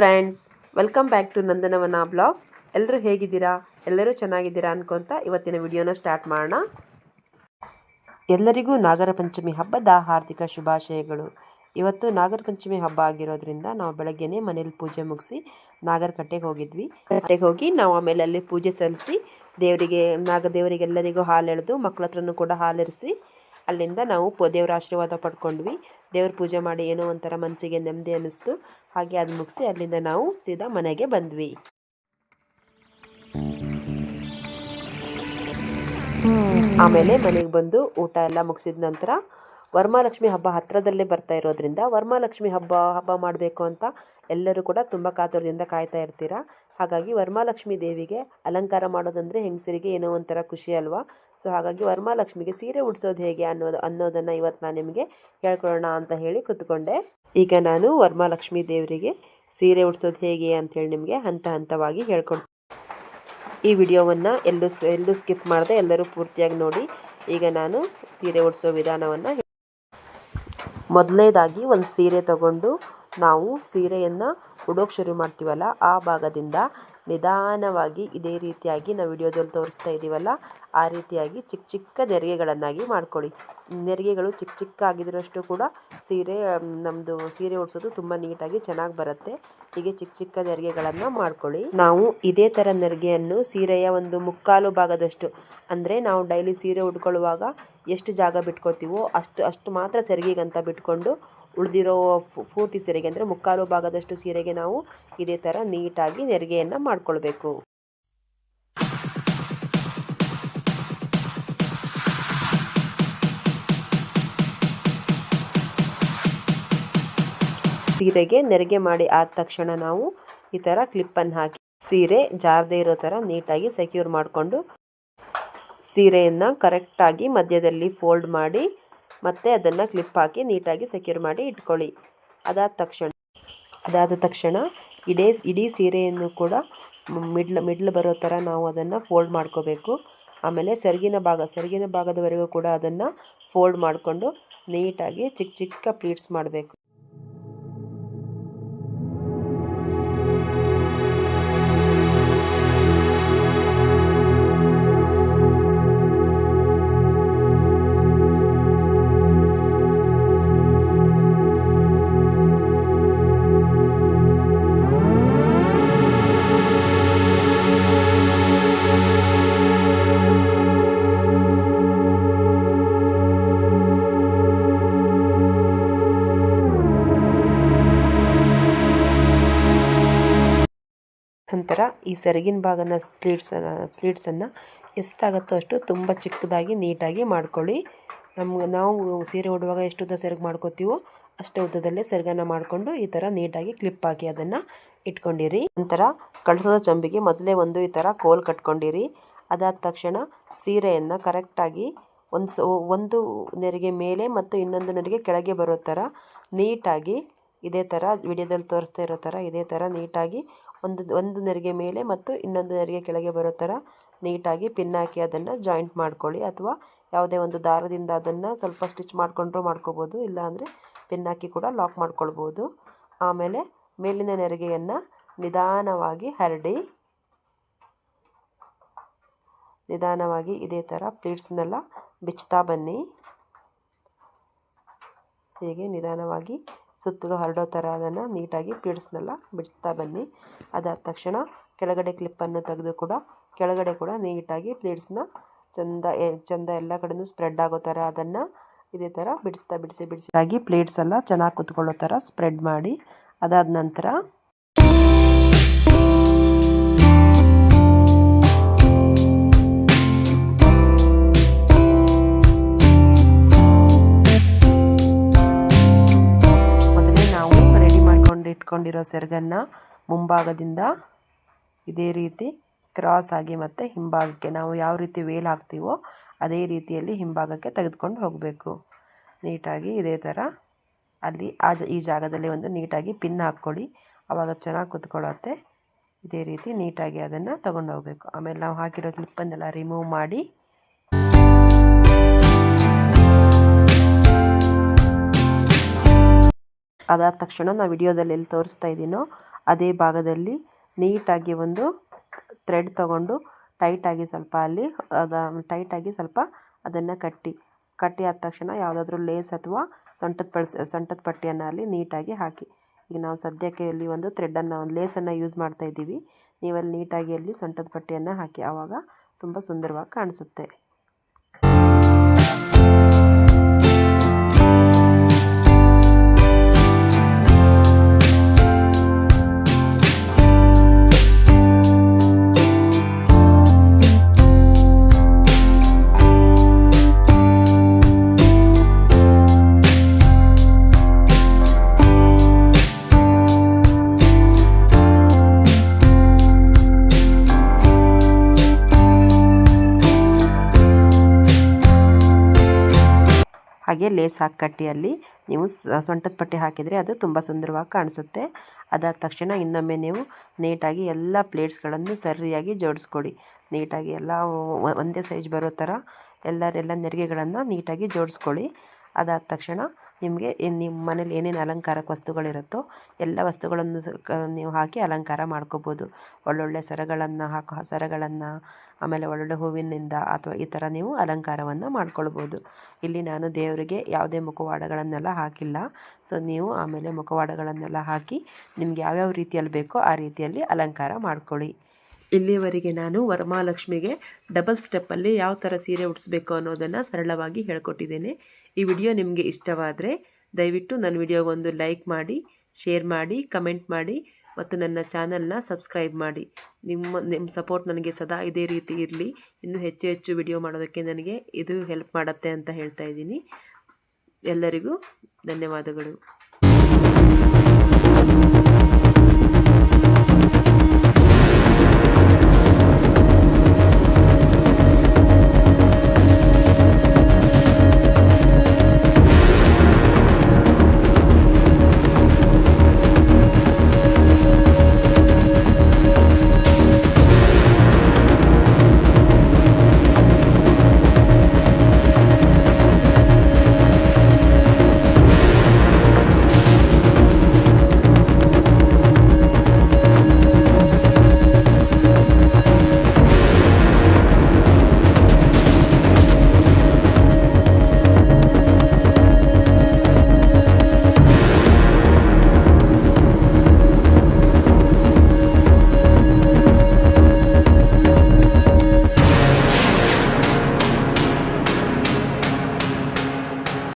Friends welcome back to Nandanavana blogs ಎಲ್ಲರೂ ಹೇಗಿದ್ದೀರಾ? ಎಲ್ಲರೂ ಚೆನ್ನಾಗಿದ್ದೀರಾ ಅನ್ಕೊಂತ ಇವತ್ತಿನ ವಿಡಿಯೋನ ಸ್ಟಾರ್ಟ್ ಮಾಡೋಣ. ಎಲ್ಲರಿಗೂ ನಾಗರ ಪಂಚಮಿ ಹಬ್ಬದ ಹಾರ್ದಿಕ ಶುಭಾಶಯಗಳು. ಇವತ್ತು ನಾಗರ ಪಂಚಮಿ ಹಬ್ಬ ಆಗಿರೋದ್ರಿಂದ ನಾವು ಬೆಳಗ್ಗೆನೆ ಮನೇಲಿ ಪೂಜೆ ಮುಗಿಸಿ ನಾಗರ ಕಟ್ಟೆಗೆ ಹೋಗಿದ್ವಿ. ಕಟ್ಟೆಗೆ ಹೋಗಿ ನಾವು ಆಮೇಲೆ ಅಲ್ಲಿ ಪೂಜೆ ಸಲ್ಲಿಸಿ ದೇವರಿಗೆ, ನಾಗದೇವರಿಗೆಲ್ಲರಿಗೂ ಹಾಲು ಎಳೆದು ಮಕ್ಕಳ ಹತ್ರನೂ ಕೂಡ ಹಾಲೆರಿಸಿ ಅಲ್ಲಿಂದ ನಾವು ದೇವರ ಆಶೀರ್ವಾದ ಪಡ್ಕೊಂಡ್ವಿ. ದೇವ್ರ ಪೂಜೆ ಮಾಡಿ ಏನೋ ಒಂಥರ ಮನಸ್ಸಿಗೆ ನೆಮ್ಮದಿ ಅನ್ನಿಸ್ತು. ಹಾಗೆ ಅದು ಮುಗಿಸಿ ಅಲ್ಲಿಂದ ನಾವು ಸೀದಾ ಮನೆಗೆ ಬಂದ್ವಿ. ಆಮೇಲೆ ಮನೆಗೆ ಬಂದು ಊಟ ಎಲ್ಲ ಮುಗಿಸಿದ ನಂತರ ವರಮಹಾಲಕ್ಷ್ಮಿ ಹಬ್ಬ ಹತ್ತಿರದಲ್ಲೇ ಬರ್ತಾ ಇರೋದ್ರಿಂದ ವರಮಹಾಲಕ್ಷ್ಮಿ ಹಬ್ಬ ಹಬ್ಬ ಮಾಡಬೇಕು ಅಂತ ಎಲ್ಲರೂ ಕೂಡ ತುಂಬ ಕಾತುರದಿಂದ ಕಾಯ್ತಾ ಇರ್ತೀರಾ? ಹಾಗಾಗಿ ವರಮಹಾಲಕ್ಷ್ಮಿ ದೇವಿಗೆ ಅಲಂಕಾರ ಮಾಡೋದಂದರೆ ಹೆಂಗಸರಿಗೆ ಏನೋ ಒಂಥರ ಖುಷಿ ಅಲ್ವಾ? ಸೊ ಹಾಗಾಗಿ ವರಮಹಾಲಕ್ಷ್ಮಿಗೆ ಸೀರೆ ಉಡಿಸೋದು ಹೇಗೆ ಅನ್ನೋದು, ಅನ್ನೋದನ್ನು ಇವತ್ತು ನಾನು ನಿಮಗೆ ಹೇಳ್ಕೊಳ್ಳೋಣ ಅಂತ ಹೇಳಿ ಕೂತ್ಕೊಂಡೆ. ಈಗ ನಾನು ವರಮಹಾಲಕ್ಷ್ಮಿ ದೇವರಿಗೆ ಸೀರೆ ಉಡಿಸೋದು ಹೇಗೆ ಅಂಥೇಳಿ ನಿಮಗೆ ಹಂತ ಹಂತವಾಗಿ ಹೇಳ್ಕೊಡ್ತೀನಿ ಈ ವಿಡಿಯೋವನ್ನು ಎಲ್ಲೂ ಎಲ್ಲೂ ಸ್ಕಿಪ್ ಮಾಡದೆ ಎಲ್ಲರೂ ಪೂರ್ತಿಯಾಗಿ ನೋಡಿ. ಈಗ ನಾನು ಸೀರೆ ಉಡಿಸೋ ವಿಧಾನವನ್ನು ಮೊದಲನೇದಾಗಿ ಒಂದು ಸೀರೆ ತಗೊಂಡು ನಾವು ಸೀರೆಯನ್ನು ಉಡೋಕೆ ಶುರು ಮಾಡ್ತೀವಲ್ಲ, ಆ ಭಾಗದಿಂದ ನಿಧಾನವಾಗಿ ಇದೇ ರೀತಿಯಾಗಿ ನಾವು ವಿಡಿಯೋದಲ್ಲಿ ತೋರಿಸ್ತಾ ಇದ್ದೀವಲ್ಲ ಆ ರೀತಿಯಾಗಿ ಚಿಕ್ಕ ಚಿಕ್ಕ ನೆರಿಗೆಗಳನ್ನಾಗಿ ಮಾಡ್ಕೊಳ್ಳಿ. ನೆರಿಗೆಗಳು ಚಿಕ್ಕ ಚಿಕ್ಕ ಆಗಿದ್ರಷ್ಟು ಕೂಡ ಸೀರೆ ನಮ್ಮದು ಸೀರೆ ಉಡ್ಸೋದು ತುಂಬ ನೀಟಾಗಿ ಚೆನ್ನಾಗಿ ಬರುತ್ತೆ. ಹೀಗೆ ಚಿಕ್ಕ ಚಿಕ್ಕ ನೆರಿಗೆಗಳನ್ನು ಮಾಡ್ಕೊಳ್ಳಿ. ನಾವು ಇದೇ ಥರ ನೆರಿಗೆಯನ್ನು ಸೀರೆಯ ಒಂದು ಮುಕ್ಕಾಲು ಭಾಗದಷ್ಟು, ಅಂದರೆ ನಾವು ಡೈಲಿ ಸೀರೆ ಉಟ್ಕೊಳ್ಳುವಾಗ ಎಷ್ಟು ಜಾಗ ಬಿಟ್ಕೊತೀವೋ ಅಷ್ಟು ಅಷ್ಟು ಮಾತ್ರ ಸೆರಿಗೆಗಂತ ಬಿಟ್ಕೊಂಡು ಉಳಿದಿರೋ ಪೂರ್ತಿ ಸೀರೆಗೆ ಅಂದರೆ ಮುಕ್ಕಾಲು ಭಾಗದಷ್ಟು ಸೀರೆಗೆ ನಾವು ಇದೇ ಥರ ನೀಟಾಗಿ ನೆರಿಗೆಯನ್ನು ಮಾಡಿಕೊಳ್ಬೇಕು. ಸೀರೆಗೆ ನೆರಿಗೆ ಮಾಡಿ ಆದ ತಕ್ಷಣ ನಾವು ಈ ಥರ ಕ್ಲಿಪ್ಪನ್ನು ಹಾಕಿ ಸೀರೆ ಜಾರದೇ ಇರೋ ಥರ ನೀಟಾಗಿ ಸೆಕ್ಯೂರ್ ಮಾಡಿಕೊಂಡು ಸೀರೆಯನ್ನು ಕರೆಕ್ಟಾಗಿ ಮಧ್ಯದಲ್ಲಿ ಫೋಲ್ಡ್ ಮಾಡಿ ಮತ್ತು ಅದನ್ನು ಕ್ಲಿಪ್ ಹಾಕಿ ನೀಟಾಗಿ ಸೆಕ್ಯೂರ್ ಮಾಡಿ ಇಟ್ಕೊಳ್ಳಿ. ಅದಾದ ತಕ್ಷಣ ಅದಾದ ತಕ್ಷಣ ಇಡೇ, ಇಡೀ ಸೀರೆಯನ್ನು ಕೂಡ ಮಿಡ್ಲ್ ಮಿಡ್ಲ್ ಬರೋ ಥರ ನಾವು ಅದನ್ನು ಫೋಲ್ಡ್ ಮಾಡ್ಕೋಬೇಕು. ಆಮೇಲೆ ಸೆರಗಿನ ಭಾಗ, ಸೆರಗಿನ ಭಾಗದವರೆಗೂ ಕೂಡ ಅದನ್ನು ಫೋಲ್ಡ್ ಮಾಡಿಕೊಂಡು ನೀಟಾಗಿ ಚಿಕ್ಕ ಚಿಕ್ಕ ಪ್ಲೀಟ್ಸ್ ಮಾಡಬೇಕು. ನಂತರ ಈ ಸೆರಗಿನ ಭಾಗನ ಸ್ಲೀಡ್ಸ್ ಸ್ಲೀಡ್ಸನ್ನು ಎಷ್ಟಾಗುತ್ತೋ ಅಷ್ಟು ತುಂಬ ಚಿಕ್ಕದಾಗಿ, ನೀಟಾಗಿ ಮಾಡ್ಕೊಳ್ಳಿ. ನಮ್ಗೆ ನಾವು ಸೀರೆ ಉಡುವಾಗ ಎಷ್ಟು ಉದ್ದ ಸೆರಗು ಮಾಡ್ಕೋತೀವೋ ಅಷ್ಟೇ ಉದ್ದದಲ್ಲೇ ಸೆರಗನ್ನು ಮಾಡಿಕೊಂಡು ಈ ಥರ ನೀಟಾಗಿ ಕ್ಲಿಪ್ ಹಾಕಿ ಅದನ್ನು ಇಟ್ಕೊಂಡಿರಿ. ನಂತರ ಕಳಸದ ಚಂಬಿಗೆ ಮೊದಲೇ ಒಂದು ಈ ಥರ ಕೋಲ್ ಕಟ್ಕೊಂಡಿರಿ. ಅದಾದ ತಕ್ಷಣ ಸೀರೆಯನ್ನು ಕರೆಕ್ಟಾಗಿ ಒಂದು ಒಂದು ನೆರಿಗೆ ಮೇಲೆ ಮತ್ತು ಇನ್ನೊಂದು ನೆರಿಗೆ ಕೆಳಗೆ ಬರೋ ಥರ ನೀಟಾಗಿ ಇದೇ ಥರ ವಿಡಿಯೋದಲ್ಲಿ ತೋರಿಸ್ತಾ ಇರೋ ಥರ ಇದೇ ಥರ ನೀಟಾಗಿ ಒಂದು ಒಂದು ನೆರಿಗೆ ಮೇಲೆ ಮತ್ತು ಇನ್ನೊಂದು ನೆರಿಗೆ ಕೆಳಗೆ ಬರೋ ಥರ ನೀಟಾಗಿ ಪಿನ್ ಹಾಕಿ ಅದನ್ನು ಜಾಯಿಂಟ್ ಮಾಡ್ಕೊಳ್ಳಿ. ಅಥವಾ ಯಾವುದೇ ಒಂದು ದಾರದಿಂದ ಅದನ್ನು ಸ್ವಲ್ಪ ಸ್ಟಿಚ್ ಮಾಡಿಕೊಂಡ್ರೂ ಮಾಡ್ಕೋಬೋದು. ಇಲ್ಲಾಂದರೆ ಪಿನ್ ಹಾಕಿ ಕೂಡ ಲಾಕ್ ಮಾಡ್ಕೊಳ್ಬೋದು. ಆಮೇಲೆ ಮೇಲಿನ ನೆರಿಗೆಯನ್ನು ನಿಧಾನವಾಗಿ ಹರಡಿ, ನಿಧಾನವಾಗಿ ಇದೇ ಥರ ಪ್ಲೀಟ್ಸ್ನೆಲ್ಲ ಬಿಚ್ತಾ ಬನ್ನಿ. ಹೀಗೆ ನಿಧಾನವಾಗಿ ಸುತ್ತಲೂ ಹರಡೋ ಥರ ಅದನ್ನು ನೀಟಾಗಿ ಪ್ಲೇಟ್ಸ್ನೆಲ್ಲ ಬಿಡಿಸ್ತಾ ಬನ್ನಿ. ಅದಾದ ತಕ್ಷಣ ಕೆಳಗಡೆ ಕ್ಲಿಪ್ಪನ್ನು ತೆಗೆದು ಕೂಡ, ಕೆಳಗಡೆ ಕೂಡ ನೀಟಾಗಿ ಪ್ಲೇಟ್ಸ್ನ ಚಂದ ಚೆಂದ ಎಲ್ಲ ಕಡೆಯೂ ಸ್ಪ್ರೆಡ್ ಆಗೋ ಥರ ಅದನ್ನು ಇದೇ ಥರ ಬಿಡಿಸ್ತಾ ಬಿಡಿಸಿ ಬಿಡಿಸಿ. ಪ್ಲೇಟ್ಸ್ ಎಲ್ಲ ಚೆನ್ನಾಗಿ ಕುತ್ಕೊಳ್ಳೋ ಥರ ಸ್ಪ್ರೆಡ್ ಮಾಡಿ, ಅದಾದ ನಂತರ ಇಟ್ಕೊಂಡಿರೋ ಸೆರಗನ್ನು ಮುಂಭಾಗದಿಂದ ಇದೇ ರೀತಿ ಕ್ರಾಸ್ ಆಗಿ ಮತ್ತು ಹಿಂಭಾಗಕ್ಕೆ ನಾವು ಯಾವ ರೀತಿ ವೇಲ್ ಹಾಕ್ತೀವೋ ಅದೇ ರೀತಿಯಲ್ಲಿ ಹಿಂಭಾಗಕ್ಕೆ ತೆಗೆದುಕೊಂಡು ಹೋಗಬೇಕು. ನೀಟಾಗಿ ಇದೇ ಥರ ಅಲ್ಲಿ ಆ ಈ ಜಾಗದಲ್ಲಿ ಒಂದು ನೀಟಾಗಿ ಪಿನ್ ಹಾಕ್ಕೊಳ್ಳಿ. ಆವಾಗ ಚೆನ್ನಾಗಿ ಕುತ್ಕೊಳ್ಳುತ್ತೆ. ಇದೇ ರೀತಿ ನೀಟಾಗಿ ಅದನ್ನು ತೊಗೊಂಡು ಹೋಗಬೇಕು. ಆಮೇಲೆ ನಾವು ಹಾಕಿರೋ ಕ್ಲಿಪ್ಪನ್ನೆಲ್ಲ ರಿಮೂವ್ ಮಾಡಿ ಅದಾದ ತಕ್ಷಣ ನಾವು ವಿಡಿಯೋದಲ್ಲಿ ಎಲ್ಲಿ ತೋರಿಸ್ತಾ ಇದ್ದೀನೋ ಅದೇ ಭಾಗದಲ್ಲಿ ನೀಟಾಗಿ ಒಂದು ಥ್ರೆಡ್ ತಗೊಂಡು ಟೈಟಾಗಿ ಸ್ವಲ್ಪ ಅಲ್ಲಿ, ಅದ ಟೈಟಾಗಿ ಸ್ವಲ್ಪ ಅದನ್ನು ಕಟ್ಟಿ. ಕಟ್ಟಿ ಆದ ತಕ್ಷಣ ಯಾವುದಾದ್ರೂ ಲೇಸ್ ಅಥವಾ ಸೊಂಟದ ಪಳ್ಸ್ ಸೊಂಟದ ಪಟ್ಟಿಯನ್ನು ಅಲ್ಲಿ ನೀಟಾಗಿ ಹಾಕಿ. ಈಗ ನಾವು ಸದ್ಯಕ್ಕೆ ಇಲ್ಲಿ ಒಂದು ಥ್ರೆಡ್ಡನ್ನು ಒಂದು ಲೇಸನ್ನು ಯೂಸ್ ಮಾಡ್ತಾ ಇದ್ದೀವಿ. ನೀವಲ್ಲಿ ನೀಟಾಗಿ ಅಲ್ಲಿ ಸೊಂಟದ ಪಟ್ಟಿಯನ್ನು ಹಾಕಿ. ಆವಾಗ ತುಂಬ ಸುಂದರವಾಗಿ ಕಾಣಿಸುತ್ತೆ. ಲೇಸ್ ಕಟ್ಟಿಯಲ್ಲಿ ನೀವು ಸೊಂಟದ ಪಟ್ಟಿ ಹಾಕಿದರೆ ಅದು ತುಂಬ ಸುಂದರವಾಗಿ ಕಾಣಿಸುತ್ತೆ. ಅದಾದ ತಕ್ಷಣ ಇನ್ನೊಮ್ಮೆ ನೀವು ನೀಟಾಗಿ ಎಲ್ಲ ಪ್ಲೇಟ್ಸ್ಗಳನ್ನು ಸರಿಯಾಗಿ ಜೋಡಿಸ್ಕೊಡಿ. ನೀಟಾಗಿ ಎಲ್ಲ ಒಂದೇ ಸೈಜ್ ಬರೋ ಥರ ಎಲ್ಲರೆಲ್ಲ ನೆರಿಗೆಗಳನ್ನು ನೀಟಾಗಿ ಜೋಡಿಸ್ಕೊಳ್ಳಿ ಅದಾದ ತಕ್ಷಣ ನಿಮಗೆ ನಿಮ್ಮ ಮನೇಲಿ ಏನೇನು ಅಲಂಕಾರಕ್ಕೆ ವಸ್ತುಗಳಿರುತ್ತೋ ಎಲ್ಲ ವಸ್ತುಗಳನ್ನು ನೀವು ಹಾಕಿ ಅಲಂಕಾರ ಮಾಡ್ಕೋಬೋದು. ಒಳ್ಳೊಳ್ಳೆ ಸರಗಳನ್ನು ಹಾಕೋ, ಸರಗಳನ್ನು ಆಮೇಲೆ ಒಳ್ಳೊಳ್ಳೆ ಹೂವಿನಿಂದ ಅಥವಾ ಈ ಥರ ನೀವು ಅಲಂಕಾರವನ್ನು ಮಾಡ್ಕೊಳ್ಬೋದು. ಇಲ್ಲಿ ನಾನು ದೇವರಿಗೆ ಯಾವುದೇ ಮುಖವಾಡಗಳನ್ನೆಲ್ಲ ಹಾಕಿಲ್ಲ. ಸೊ, ನೀವು ಆಮೇಲೆ ಮುಖವಾಡಗಳನ್ನೆಲ್ಲ ಹಾಕಿ ನಿಮ್ಗೆ ಯಾವ್ಯಾವ ರೀತಿಯಲ್ಲಿ ಬೇಕೋ ಆ ರೀತಿಯಲ್ಲಿ ಅಲಂಕಾರ ಮಾಡ್ಕೊಳ್ಳಿ. ಇಲ್ಲಿಯವರೆಗೆ ನಾನು ವರಮಹಾಲಕ್ಷ್ಮಿಗೆ ಡಬಲ್ ಸ್ಟೆಪ್ಪಲ್ಲಿ ಯಾವ ಥರ ಸೀರೆ ಉಡಿಸ್ಬೇಕು ಅನ್ನೋದನ್ನು ಸರಳವಾಗಿ ಹೇಳ್ಕೊಟ್ಟಿದ್ದೇನೆ. ಈ ವಿಡಿಯೋ ನಿಮಗೆ ಇಷ್ಟವಾದರೆ ದಯವಿಟ್ಟು ನನ್ನ ವಿಡಿಯೋಗೊಂದು ಲೈಕ್ ಮಾಡಿ, ಶೇರ್ ಮಾಡಿ, ಕಮೆಂಟ್ ಮಾಡಿ ಮತ್ತು ನನ್ನ ಚಾನಲ್ನ ಸಬ್ಸ್ಕ್ರೈಬ್ ಮಾಡಿ. ನಿಮ್ಮ ನಿಮ್ಮ ಸಪೋರ್ಟ್ ನನಗೆ ಸದಾ ಇದೇ ರೀತಿ ಇರಲಿ. ಇನ್ನೂ ಹೆಚ್ಚು ಹೆಚ್ಚು ವಿಡಿಯೋ ಮಾಡೋದಕ್ಕೆ ನನಗೆ ಇದು ಹೆಲ್ಪ್ ಮಾಡುತ್ತೆ ಅಂತ ಹೇಳ್ತಾ ಇದ್ದೀನಿ. ಎಲ್ಲರಿಗೂ ಧನ್ಯವಾದಗಳು.